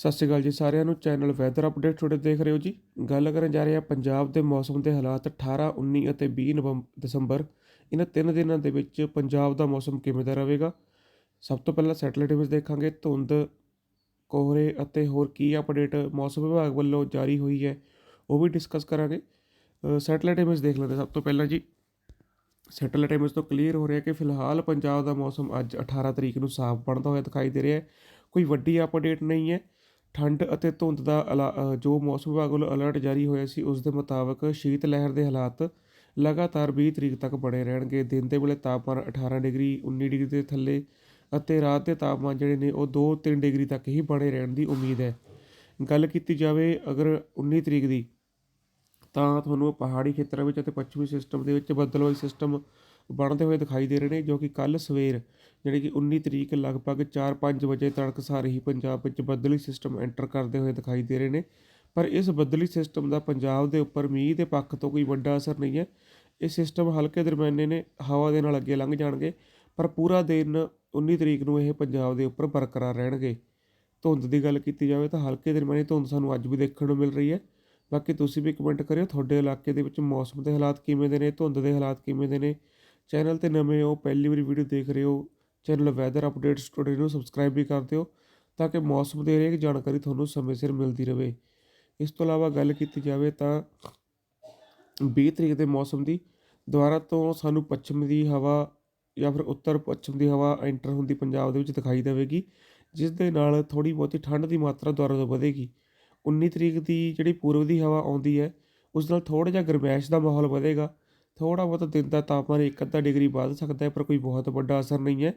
ਸਤਿ ਸ਼੍ਰੀ ਅਕਾਲ ਜੀ ਸਾਰਿਆਂ ਨੂੰ। ਚੈਨਲ ਵੈਦਰ ਅਪਡੇਟ ਤੁਹਾਡੇ ਦੇਖ ਰਹੇ ਹੋ ਜੀ। ਗੱਲ ਕਰਨ ਜਾ ਰਹੇ ਹਾਂ ਪੰਜਾਬ ਦੇ ਮੌਸਮ ਦੇ ਹਾਲਾਤ 18 19 ਅਤੇ 20 ਨਵੰਬਰ ਦਸੰਬਰ। ਇਹਨਾਂ ਤਿੰਨ ਦਿਨਾਂ ਦੇ ਵਿੱਚ ਪੰਜਾਬ ਦਾ ਮੌਸਮ ਕਿਵੇਂ ਦਾ ਰਹੇਗਾ? ਸਭ ਤੋਂ ਪਹਿਲਾਂ ਸੈਟੇਲਾਈਟ ਇਮੇਜ ਦੇਖਾਂਗੇ। ਧੁੰਦ, ਕੋਹਰੇ ਅਤੇ ਹੋਰ ਕੀ ਅਪਡੇਟ ਮੌਸਮ ਵਿਭਾਗ ਵੱਲੋਂ ਜਾਰੀ ਹੋਈ ਹੈ, ਉਹ ਵੀ ਡਿਸਕਸ ਕਰਾਂਗੇ। ਸੈਟੇਲਾਈਟ ਇਮੇਜ ਦੇਖ ਲੈਂਦੇ ਸਭ ਤੋਂ ਪਹਿਲਾਂ ਜੀ। ਸੈਟੇਲਾਈਟ ਇਮੇਜ ਤੋਂ ਕਲੀਅਰ ਹੋ ਰਿਹਾ ਕਿ ਫਿਲਹਾਲ ਪੰਜਾਬ ਦਾ ਮੌਸਮ ਅੱਜ 18 ਤਰੀਕ ਨੂੰ ਸਾਫ਼ ਬਣਦਾ ਹੋਇਆ ਦਿਖਾਈ ਦੇ ਰਿਹਾ ਹੈ। ਕੋਈ ਵੱਡੀ ਅਪਡੇਟ ਨਹੀਂ ਹੈ। ਠੰਡ ਅਤੇ ਧੁੰਦ ਦਾ ਅਲਾ- ਜੋ ਮੌਸਮ ਵਿਭਾਗ ਵੱਲੋਂ ਅਲਰਟ ਜਾਰੀ ਹੋਇਆ ਸੀ, ਉਸ ਦੇ ਮੁਤਾਬਕ ਸ਼ੀਤ ਲਹਿਰ ਦੇ ਹਾਲਾਤ ਲਗਾਤਾਰ 20 ਤਰੀਕ ਤੱਕ ਬਣੇ ਰਹਿਣਗੇ। ਦਿਨ ਦੇ ਵੇਲੇ ਤਾਪਮਾਨ 18 ਡਿਗਰੀ 19 ਡਿਗਰੀ ਦੇ ਥੱਲੇ ਅਤੇ ਰਾਤ ਦੇ ਤਾਪਮਾਨ ਜਿਹੜੇ ਨੇ, ਉਹ 2-3 ਡਿਗਰੀ ਤੱਕ ਹੀ ਬਣੇ ਰਹਿਣ ਦੀ ਉਮੀਦ ਹੈ। ਗੱਲ ਕੀਤੀ ਜਾਵੇ ਅਗਰ 19 ਤਰੀਕ ਦੀ, ਤਾਂ ਤੁਹਾਨੂੰ ਪਹਾੜੀ ਖੇਤਰਾਂ ਵਿੱਚ ਅਤੇ ਪੱਛਮੀ ਸਿਸਟਮ ਦੇ ਵਿੱਚ ਬੱਦਲਵਾਈ ਸਿਸਟਮ ਬਣਦੇ ਹੋਏ ਦਿਖਾਈ ਦੇ ਰਹੇ ਨੇ, ਜੋ ਕਿ ਕੱਲ ਸਵੇਰ ਜਿਹੜੀ ਕਿ 19 ਤਰੀਕ ਲਗਭਗ 4-5 ਵਜੇ ਤੜਕਸਾਰ ਹੀ ਪੰਜਾਬ ਵਿੱਚ ਬੱਦਲੀ ਸਿਸਟਮ ਐਂਟਰ ਕਰਦੇ ਹੋਏ ਦਿਖਾਈ ਦੇ ਰਹੇ ਨੇ। ਪਰ ਇਸ ਬੱਦਲੀ ਸਿਸਟਮ ਦਾ ਪੰਜਾਬ ਦੇ ਉੱਪਰ ਮੀਂਹ ਦੇ ਪੱਖ ਤੋਂ ਕੋਈ ਵੱਡਾ ਅਸਰ ਨਹੀਂ ਹੈ। ਇਹ ਸਿਸਟਮ ਹਲਕੇ ਦਰਮਿਆਨੇ ਨੇ ਹਵਾ ਦੇ ਨਾਲ ਅੱਗੇ ਲੰਘ ਜਾਣਗੇ, ਪਰ ਪੂਰਾ ਦਿਨ 19 ਤਰੀਕ ਨੂੰ ਇਹ ਪੰਜਾਬ ਦੇ ਉੱਪਰ ਬਰਕਰਾਰ ਰਹਿਣਗੇ। ਧੁੰਦ ਦੀ ਗੱਲ ਕੀਤੀ ਜਾਵੇ ਤਾਂ ਹਲਕੇ ਦਰਮਿਆਨੀ ਧੁੰਦ ਸਾਨੂੰ ਅੱਜ ਵੀ ਦੇਖਣ ਨੂੰ ਮਿਲ ਰਹੀ ਹੈ। ਬਾਕੀ ਤੁਸੀਂ ਵੀ ਕਮੈਂਟ ਕਰਿਓ, ਤੁਹਾਡੇ ਇਲਾਕੇ ਦੇ ਵਿੱਚ ਮੌਸਮ ਦੇ ਹਾਲਾਤ ਕਿਵੇਂ ਦੇ ਨੇ, ਧੁੰਦ ਦੇ ਹਾਲਾਤ ਕਿਵੇਂ ਦੇ ਨੇ ਚੈਨਲ ਤੇ ਨਵੇਂ ਹੋ, ਪਹਿਲੀ ਵਾਰੀ ਵੀਡੀਓ ਦੇਖ ਰਹੇ ਹੋ ਚੈਨਲ ਵੈਦਰ ਅਪਡੇਟਸ ਟੁਡੇ ਨੂੰ ਸਬਸਕ੍ਰਾਈਬ ਵੀ ਕਰ ਦਿਓ, ਤਾਂ ਕਿ ਮੌਸਮ ਦੇ ਹਰੇਕ ਜਾਣਕਾਰੀ ਤੁਹਾਨੂੰ ਸਮੇਂ ਸਿਰ ਮਿਲਦੀ ਰਹੇ। ਇਸ ਤੋਂ ਇਲਾਵਾ ਗੱਲ ਕੀਤੀ ਜਾਵੇ ਤਾਂ 20 ਤਰੀਕ ਦੇ ਮੌਸਮ ਦੀ, ਦੁਬਾਰਾ ਤੋਂ ਸਾਨੂੰ ਪੱਛਮ ਦੀ ਹਵਾ ਜਾਂ ਫਿਰ ਉੱਤਰ ਪੱਛਮ ਦੀ ਹਵਾ ਐਂਟਰ ਹੁੰਦੀ ਪੰਜਾਬ ਦੇ ਵਿੱਚ ਦਿਖਾਈ ਦੇਵੇਗੀ, ਜਿਸ ਦੇ ਨਾਲ ਥੋੜੀ ਬਹੁਤੀ ਠੰਡ ਦੀ ਮਾਤਰਾ ਦੁਬਾਰਾ ਤੋਂ ਵਧੇਗੀ। 19 ਤਰੀਕ ਦੀ ਜਿਹੜੀ ਪੂਰਬ ਦੀ ਹਵਾ ਆਉਂਦੀ ਹੈ, ਉਸ ਨਾਲ ਥੋੜਾ ਜਿਹਾ ਗਰਮੈਸ਼ ਦਾ ਮਾਹੌਲ ਵਧੇਗਾ ਥੋੜਾ ਬਹੁਤ ਦਿਨ ਦਾ ਤਾਪਮਾਨ ਇੱਕ ਅੱਧਾ ਡਿਗਰੀ ਵੱਧ ਸਕਦਾ ਹੈ, ਪਰ ਕੋਈ ਬਹੁਤ ਵੱਡਾ ਅਸਰ ਨਹੀਂ ਹੈ।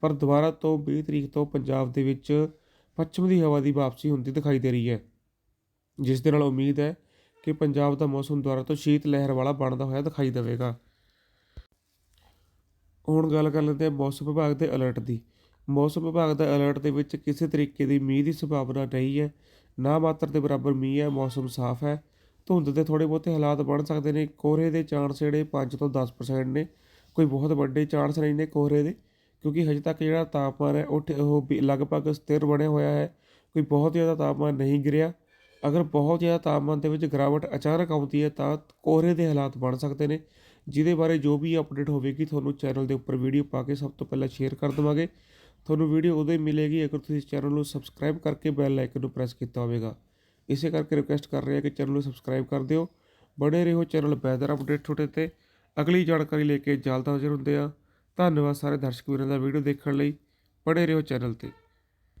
ਪਰ ਦੁਬਾਰਾ ਤੋਂ 20 ਤਰੀਕ ਤੋਂ ਪੰਜਾਬ ਦੇ ਵਿੱਚ ਪੱਛਮ ਦੀ ਹਵਾ ਦੀ ਵਾਪਸੀ ਹੁੰਦੀ ਦਿਖਾਈ ਦੇ ਰਹੀ ਹੈ। ਜਿਸ ਦੇ ਨਾਲ ਉਮੀਦ ਹੈ ਕਿ ਪੰਜਾਬ ਦਾ ਮੌਸਮ ਦੁਬਾਰਾ ਤੋਂ ਸ਼ੀਤ ਲਹਿਰ ਵਾਲਾ ਬਣਦਾ ਹੋਇਆ ਦਿਖਾਈ ਦੇਵੇਗਾ। ਹੁਣ ਗੱਲ ਕਰ ਲੈਂਦੇ ਹਾਂ ਮੌਸਮ ਵਿਭਾਗ ਦੇ ਅਲਰਟ ਦੀ। ਮੌਸਮ ਵਿਭਾਗ ਦਾ ਅਲਰਟ ਦੇ ਵਿੱਚ ਕਿਸੇ ਤਰੀਕੇ ਦੀ ਮੀਂਹ ਦੀ ਸੰਭਾਵਨਾ ਨਹੀਂ ਹੈ। ਨਾ ਮਾਤਰ ਦੇ ਬਰਾਬਰ ਮੀਂਹ ਹੈ, ਮੌਸਮ ਸਾਫ਼ ਹੈ। ਧੁੰਦ ਦੇ ਥੋੜੇ ਬਹੁਤੇ ਹਾਲਾਤ ਬਣ ਸਕਦੇ ਨੇ। ਕੋਹਰੇ ਦੇ ਚਾਂਸ ਜਿਹੜੇ 5 ਤੋਂ 10% ਨੇ। ਕੋਈ ਬਹੁਤ ਵੱਡੇ ਚਾਂਸ ਨਹੀਂ ਨੇ ਕੋਹਰੇ ਦੇ, ਕਿਉਂਕਿ ਹਜੇ ਤੱਕ ਜਿਹੜਾ ਤਾਪਮਾਨ ਹੈ ਉਹ ਠ- ਉਹ ਵੀ ਲਗਭਗ ਸਥਿਰ ਬਣਿਆ ਹੋਇਆ ਹੈ। ਕੋਈ ਬਹੁਤ ਜ਼ਿਆਦਾ ਤਾਪਮਾਨ ਨਹੀਂ ਗਿਰਿਆ। ਅਗਰ ਬਹੁਤ ਜ਼ਿਆਦਾ ਤਾਪਮਾਨ ਦੇ ਵਿੱਚ ਗਿਰਾਵਟ ਅਚਾਨਕ ਆਉਂਦੀ ਹੈ, ਤਾਂ ਕੋਹਰੇ ਦੇ ਹਾਲਾਤ ਬਣ ਸਕਦੇ ਨੇ। ਜਿਹਦੇ ਬਾਰੇ ਜੋ ਵੀ ਅਪਡੇਟ ਹੋਵੇਗੀ, ਤੁਹਾਨੂੰ ਚੈਨਲ ਦੇ ਉੱਪਰ ਵੀਡੀਓ ਪਾ ਕੇ ਸਭ ਤੋਂ ਪਹਿਲਾਂ ਸ਼ੇਅਰ ਕਰ ਦੇਵਾਂਗੇ। ਤੁਹਾਨੂੰ ਵੀਡੀਓ ਉਦੋਂ ਹੀ ਮਿਲੇਗੀ, ਅਗਰ ਤੁਸੀਂ ਚੈਨਲ ਨੂੰ ਸਬਸਕ੍ਰਾਈਬ ਕਰਕੇ ਬੈਲ ਆਈਕਨ ਨੂੰ ਪ੍ਰੈਸ ਕੀਤਾ ਹੋਵੇਗਾ। ਇਸੇ ਕਰਕੇ ਰਿਕੁਐਸਟ ਕਰ ਰਹੇ ਹਾਂ ਕਿ ਚੈਨਲ ਨੂੰ ਸਬਸਕ੍ਰਾਈਬ ਕਰ ਦਿਓ। ਬਣੇ ਰਹੋ ਚੈਨਲ ਵੈਦਰ ਅਪਡੇਟ ਤੁਹਾਡੇ ਤੇ। ਅਗਲੀ ਜਾਣਕਾਰੀ ਲੈ ਕੇ ਜਲਦ ਹਾਜ਼ਰ ਹੁੰਦੇ ਆ ਧੰਨਵਾਦ ਸਾਰੇ ਦਰਸ਼ਕ ਵੀਰਾਂ ਦਾ ਵੀਡੀਓ ਦੇਖਣ ਲਈ। ਬਣੇ ਰਹੋ ਚੈਨਲ ਤੇ।